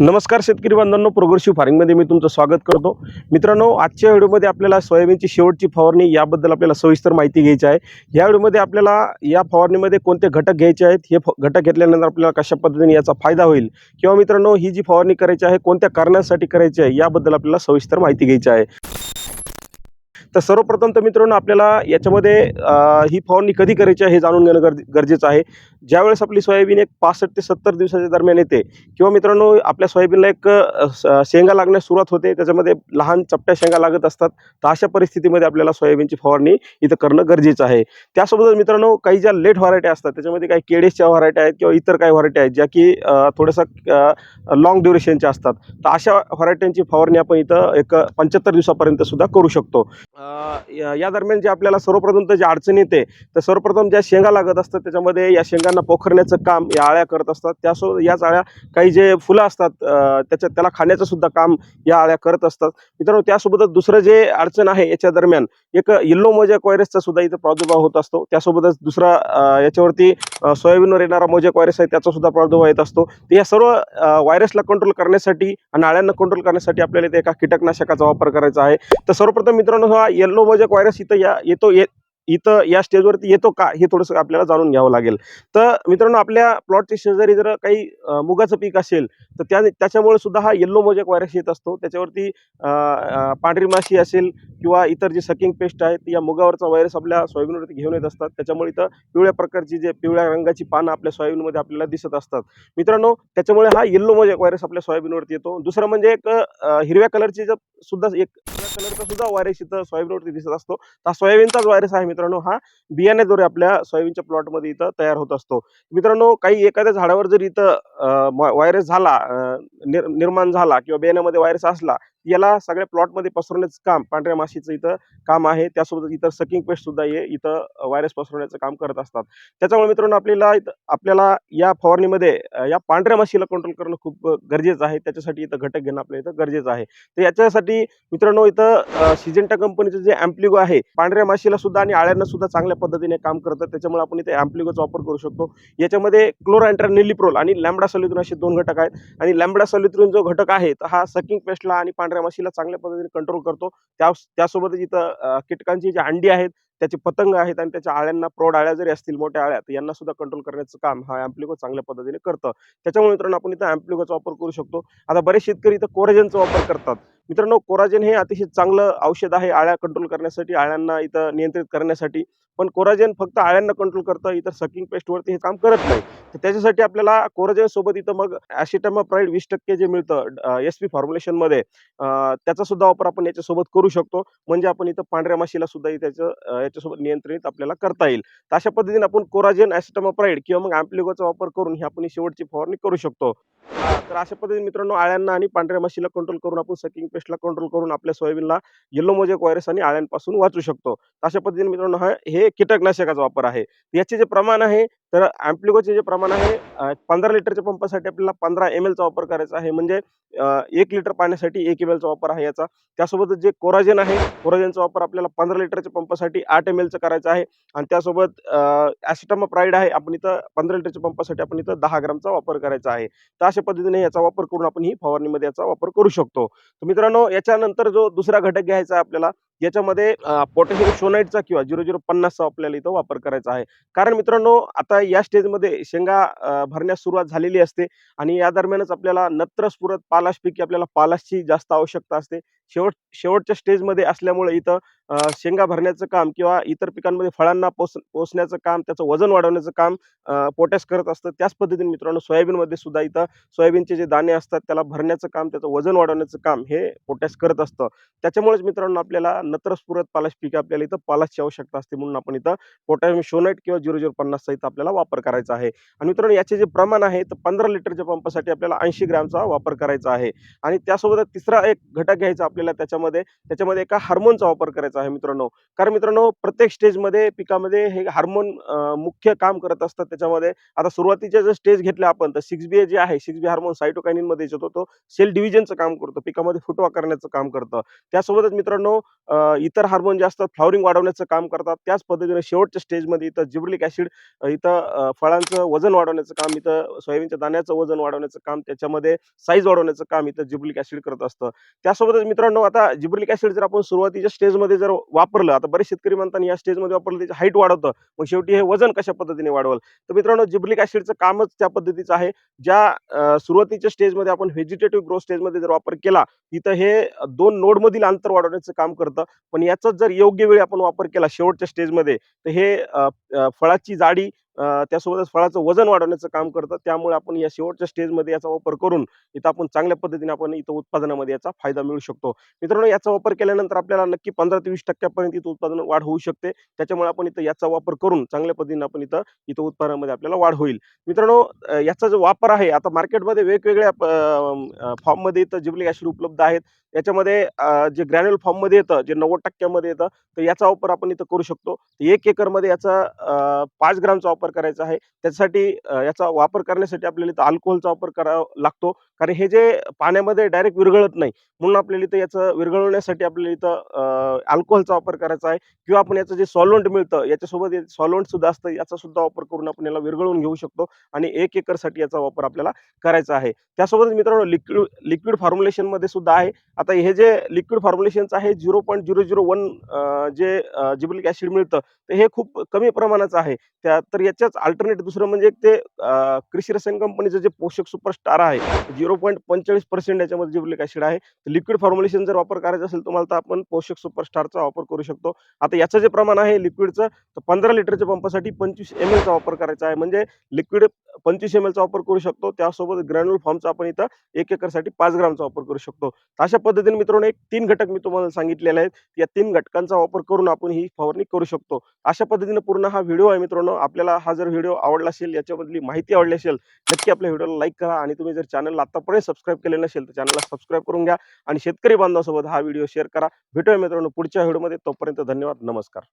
नमस्कार शेतकरी बांधवांनो प्रोग्रेसिव्ह फार्मिंगमध्ये मी तुमचं स्वागत करतो. मित्रांनो आजच्या व्हिडिओमध्ये आपल्याला सोयाबीनची शेवटची फवारणी याबद्दल आपल्याला सविस्तर माहिती घ्यायची आहे. या व्हिडिओमध्ये आपल्याला या फवारणीमध्ये कोणते घटक घ्यायचे आहेत हे फ- घटक घेतल्यानंतर आपल्याला कशा पद्धतीने याचा फायदा होईल किंवा मित्रांनो ही जी फवारणी करायची आहे कोणत्या कारणासाठी करायची आहे याबद्दल आपल्याला सविस्तर माहिती घ्यायची आहे. तर सर्वप्रथम तर मित्रांनो आपल्याला याच्यामध्ये ही फवारणी कधी करायची आहे हे जाणून घेणं गरजे- गरजेचं आहे. ज्यावेळेस आपली सोयाबीन एक पासष्ट ते सत्तर दिवसाच्या दरम्यान येते किंवा मित्रांनो आपल्या सोयाबीनला एक स- शेंगा लागण्यास सुरुवात होते त्याच्यामध्ये लहान चपट्या शेंगा लागत असतात तर अशा परिस्थितीमध्ये आपल्याला सोयाबीनची फवारणी इथं करणं गरजेचं आहे. त्यासोबतच मित्रांनो काही ज्या लेट व्हरायटी असतात त्याच्यामध्ये काही केडेसच्या व्हरायटी आहेत किंवा इतर काही व्हरायटी आहेत ज्या की थोडंसं लॉंग ड्युरेशनच्या असतात. तर अशा व्हरायट्यांची फवारणी आपण इथं एक पंच्याहत्तर दिवसापर्यंत सुद्धा करू शकतो. या या दरम्यान जे आपल्याला सर्वप्रथम तर जी अडचण येते तर सर्वप्रथम ज्या शेंगा लागत असतात त्याच्यामध्ये या शेंगांना पोखरण्याचं काम या आळ्या करत असतात. त्यासोबत याच आळ्या काही जे फुलं असतात त्याच्या त्याला खाण्याचं सुद्धा काम या आळ्या करत असतात. मित्रांनो त्यासोबतच दुसरं जे अडचण आहे याच्या दरम्यान एक येल्लो मोजॅक व्हायरसचा सुद्धा इथं प्रादुर्भाव होत असतो. त्यासोबतच दुसरा याच्यावरती सोयाबीनवर येणारा मोजॅक व्हायरस आहे त्याचा सुद्धा प्रादुर्भाव येत असतो. तर या सर्व व्हायरसला कंट्रोल करण्यासाठी आणि आळ्यांना कंट्रोल करण्यासाठी आपल्याला इथे एका कीटकनाशकाचा वापर करायचा आहे. तर सर्वप्रथम मित्रांनो हा येल्लो मोजॅक व्हायरस इथं या येतो ये इथं या स्टेजवरती येतो का? हे थोडंसं आपल्याला जाणून घ्यावं लागेल. तर मित्रांनो आपल्या प्लॉटच्या शेजारी जर काही मुगाचं पीक असेल तर त्या त्याच्यामुळे सुद्धा हा येल्लो मोजॅक व्हायरस येत असतो. त्याच्यावरती पांढरी माशी असेल किंवा इतर जे सकिंग पेस्ट आहेत या मुगावरचा व्हायरस आपल्या सोयाबीनवरती घेऊन येत असतात. त्याच्यामुळे इथं पिवळ्या प्रकारची जे पिवळ्या रंगाची पानं आपल्या सोयाबीनमध्ये आपल्याला दिसत असतात. मित्रांनो त्याच्यामुळे हा येल्लो मोजॅक व्हायरस आपल्या सोयाबीनवरती येतो. दुसरं म्हणजे एक हिरव्या कलरची जर सुद्धा एक कलरचा सुद्धा वायरस इथं सोयाबीनवरती दिसत असतो. तर हा सोयाबीनचाच वायरस आहे मित्रांनो हा. बियाण्याद्वारे आपल्या सोयाबीनच्या प्लॉटमध्ये इथं तयार होत असतो. मित्रांनो काही एखाद्या झाडावर जर इथं वायरस झाला निर्माण झाला किंवा बियाण्यामध्ये वायरस असला याला सगळ्या प्लॉटमध्ये पसरवण्याचं काम पांढऱ्या माशीचं इथं काम आहे. त्यासोबत इतर सकिंग पेस्ट सुद्धा हे इथं व्हायरस पसरवण्याचं काम करत असतात. त्याच्यामुळे मित्रांनो आपल्याला इथं- आपल्याला या फवारणीमध्ये या पांढऱ्या माशीला कंट्रोल करणं खूप गरजेचं आहे. त्याच्यासाठी इथं घटक घेणं आपल्या इथं गरजेचं आहे. तर याच्यासाठी मित्रांनो इथं सिजेंटा कंपनीचं जे अँप्लिगो आहे पांढऱ्या माशीला सुद्धा आणि आळ्यांना सुद्धा चांगल्या पद्धतीने काम करतं. त्याच्यामुळे आपण इथे अँप्लिगोचा वापर करू शकतो. याच्यामध्ये क्लोरायंट्रा निलिप्रोल आणि लॅम्बडा सॉल्युथ्रिन असे दोन घटक आहेत. आणि लॅम्बडा सॉल्युथ्रिन जो घटक आहे तर हा सकिंग पेस्टला आणि पांढऱ्या माशीला चांगल्या पद्धतीने कंट्रोल करतो. त्या त्यासोबतच इथं कीटकांची जी अंडी आहेत त्याचे पतंग आहेत आणि त्याच्या आळ्यांना प्रौढ आळ्या जरी असतील मोठ्या आळ्या तर यांना सुद्धा कंट्रोल करण्याचं काम हा अँप्लिको चांगल्या पद्धतीने करतं. त्याच्यामुळे मित्रांनो आपण इथं अँप्लिकोचा वापर करू शकतो. आता बरेच शेतकरी इथं कोराजनचा वापर करतात. मित्रांनो कोराजन हे अतिशय चांगलं औषध आहे आळ्या कंट्रोल करण्यासाठी आळ्यांना इथं नियंत्रित करण्यासाठी. पण कोराजन फक्त आळ्यांना कंट्रोल करतं इतर सकिंग पेस्टवरती हे काम करत नाही. तर त्याच्यासाठी आपल्याला कोराजन सोबत इथं मग ॲसिटामाप्राईड वीस टक्के जे मिळतं एस पी फॉर्म्युलेशनमध्ये त्याचा सुद्धा वापर आपण याच्यासोबत करू शकतो. म्हणजे आपण इथं पांढऱ्या माशीला सुद्धा त्याचं याच्यासोबत नियंत्रित आपल्याला करता येईल. तर अशा पद्धतीने आपण कोराजन ॲसिटामाप्राईड किंवा मग ॲम्प्लिगोचा वापर करून ही आपण शेवटची फवारणी करू शकतो. तर अशा पद्धतीने मित्रांनो आळ्यांना आणि पांढऱ्या माशीला कंट्रोल करून आपण सकिंग पेस्टला कंट्रोल करून आपल्या सोयाबीनला येलो मोजेक व्हायरस आणि आळ्यांपासून वाचू शकतो. अशा पद्धतीने मित्रांनो हा हे कीटकनाशकाचा वापर आहे. याचे जे प्रमाण आहे तर अँप्लिगोचे जे प्रमाण आहे पंधरा लिटरच्या पंपासाठी आपल्याला पंधरा एम एलचा वापर करायचा आहे. म्हणजे एक लिटर पाण्यासाठी एक एम एलचा वापर आहे याचा. त्यासोबत जे कोराजेन आहे कोराजेनचा वापर आपल्याला पंधरा लिटरच्या पंपासाठी आठ एम एलचा करायचा आहे. आणि त्यासोबत ॲसिटामा प्राईड आहे आपण इथं पंधरा लिटरच्या पंपासाठी आपण इथं दहा ग्रामचा वापर करायचा आहे. तर अशा पद्धतीने याचा वापर करून आपण ही फवारणीमध्ये याचा वापर करू शकतो. तर मित्रांनो याच्यानंतर जो दुसरा घटक घ्यायचा आपल्याला याच्यामध्ये पोटॅशियम शोनाईटचा किंवा झिरो झिरो पन्नासचा आपल्याला इथं वापर करायचा आहे. कारण मित्रांनो आता या स्टेजमध्ये शेंगा भरण्यास सुरुवात झालेली असते आणि या दरम्यानच आपल्याला नत्रस्फुरत पालाशपैकी आपल्याला पालाशची जास्त आवश्यकता असते. शेवट शेवटच्या स्टेजमध्ये असल्यामुळे इथं शेंगा भरण्याचं काम किंवा इतर पिकांमध्ये फळांना पोस पोसण्याचं काम त्याचं वजन वाढवण्याचं काम पोटॅस पोटॅश करत असतं त्याच पद्धतीने मित्रांनो सोयाबीनमध्ये सुद्धा इथं सोयाबीनचे जे दाणे असतात त्याला भरण्याचं काम त्याचं वजन वाढवण्याचं काम हे पोटॅश करत असतं. त्याच्यामुळेच मित्रांनो आपल्याला नत्रस्फुरत पालाश पिके आपल्याला इथं पालाशची आवश्यकता असते म्हणून आपण इथं पोटॅशियम शोनाईट किंवा झिरो झिरो पन्नासचा इथं आपल्याला वापर करायचा आहे. आणि मित्रांनो याचे जे प्रमाण आहे तर पंधरा लिटरच्या पंपासाठी आपल्याला ऐंशी ग्रॅमचा वापर करायचा आहे. आणि त्यासोबत तिसरा एक घटक घ्यायचा आपल्याला त्याच्यामध्ये त्याच्यामध्ये एका हार्मोनचा वापर करायचा करायचा आहे मित्रांनो. कारण मित्रांनो प्रत्येक स्टेजमध्ये पिकामध्ये हे हार्मोन मुख्य काम करत असतात त्याच्यामध्ये. आता सुरुवातीच्या जर स्टेज घेतल्या आपण तर सिक्स बी जे आहे सिक्स बी हार्मोन सायटोकायनिनमध्ये येतो तो सेल डिव्हिजनचं काम करतो पिकामध्ये फुटवा करण्याचं काम करतं. त्यासोबतच मित्रांनो इतर हार्मोन जे असतात फ्लॉवरिंग वाढवण्याचं काम करतात. त्याच पद्धतीने शेवटच्या स्टेजमध्ये इथं जिब्रिलिक ॲसिड इथं फळांचं वजन वाढवण्याचं काम इथं सोयाबीनच्या दाण्याचं वजन वाढवण्याचं काम त्याच्यामध्ये साईज वाढवण्याचं काम इथं जिब्रिलिक ॲसिड करत असतं. त्यासोबतच मित्रांनो आता जिब्रिलिक ॲसिड जर आपण सुरुवातीच्या स्टेजमध्ये जर वापरलं आता बरेच शेतकरी म्हणतात या स्टेजमध्ये वापरलं त्याची हाईट वाढवतं मग शेवटी हे वजन कशा पद्धतीने वाढवलं? तर मित्रांनो जिब्लिक ऍसिडचं कामच त्या पद्धतीचं आहे. ज्या सुरुवातीच्या स्टेजमध्ये आपण व्हेजिटेटिव्ह ग्रो स्टेजमध्ये जर वापर केला तिथं हे दोन नोडमधील अंतर वाढवण्याचं काम करतं. पण याचाच जर योग्य वेळी आपण वापर केला शेवटच्या स्टेजमध्ये तर हे फळाची जाडी त्यासोबतच फळाचं वजन वाढवण्याचं काम करतं त्यामुळे आपण या शेवटच्या स्टेजमध्ये याचा वापर करून इथं आपण चांगल्या पद्धतीने आपण इथं उत्पादनामध्ये याचा फायदा मिळू शकतो. मित्रांनो याचा वापर केल्यानंतर आपल्याला नक्की पंधरा ते वीस टक्क्यापर्यंत इथं उत्पादन वाढ होऊ शकते. त्याच्यामुळे आपण इथं याचा वापर करून चांगल्या पद्धतीने आपण इथं इथं उत्पादनामध्ये आपल्याला वाढ होईल. मित्रांनो याचा जो वापर आहे आता मार्केटमध्ये वेगवेगळ्या फॉर्ममध्ये इथं जिबलिक ॲसिड उपलब्ध आहेत. याच्यामध्ये जे ग्रॅन्युअल फॉर्ममध्ये येतं जे नव्वद टक्क्यामध्ये येतं तर याचा वापर आपण इथं करू शकतो. एक एकरमध्ये याचा पाच ग्रामचा वापर करायचा आहे. त्यासाठी याचा वापर करण्यासाठी आपल्याला इथं अल्कोहोलचा वापर करावा लागतो. कारण हे जे पाण्यामध्ये डायरेक्ट विरघळत नाही म्हणून आपल्याला इथं याचं विरघळवण्यासाठी आपल्याला इथं अल्कोहोलचा वापर करायचा आहे किंवा आपण याचं जे सॉल्वंट मिळतं याच्यासोबत सॉल्वंट सुद्धा असतं याचा सुद्धा वापर करून आपण याला विरघळवून घेऊ शकतो आणि एक एकरसाठी याचा वापर आपल्याला करायचा आहे. त्यासोबतच मित्रांनो लिक्विड लिक्विड फॉर्म्युलेशनमध्ये सुद्धा आहे. आता हे जे लिक्विड फॉर्म्युलेशनचं आहे zero point zero zero one जे जिबलिक ॲसिड मिळतं तर हे खूप कमी प्रमाणाचं आहे. त्या तर याच्याच अल्टरनेट दुसरं म्हणजे ते कृषी रसायन कंपनीचं जे पोषक सुपरस्टार आहे झिरो पॉईंट पंचेचाळीस पर्सेंट याच्यामध्ये जिबलिक ॲसिड आहे लिक्विड फॉर्म्युलेशन जर वापर करायचा असेल तुम्हाला तर आपण पोषक सुपरस्टारचा वापर करू शकतो. आता याचं जे प्रमाण आहे लिक्विडचं तर पंधरा लिटरच्या पंपासाठी पंचवीस एम एलचा वापर करायचा आहे. म्हणजे लिक्विड पंचवीस एम एलचा वापर करू शकतो. त्यासोबत ग्रॅन्युल फॉर्मचा आपण इथं एक एकरसाठी पाच ग्रामचा वापर करू शकतो. अशा पद्धतीने मित्रांनो एक तीन घटक मी तुम्हाला सांगितलेले आहेत. या तीन घटकांचा वापर करून आपण ही फवारणी करू शकतो. अशा पद्धतीने पूर्ण हा व्हिडिओ आहे मित्रांनो. आपल्याला हा जर व्हिडिओ आवडला असेल याच्यामधली माहिती आवडली असेल नक्की आपल्या व्हिडिओला लाईक करा. आणि तुम्ही जर चॅनलला आतापर्यंत सबस्क्राईब केले नसेल तर चॅनलला सबस्क्राईब करून घ्या. आणि शेतकरी बांधवासोबत हा व्हिडिओ शेअर करा. भेटूया मित्रांनो पुढच्या व्हिडिओमध्ये तोपर्यंत धन्यवाद. नमस्कार.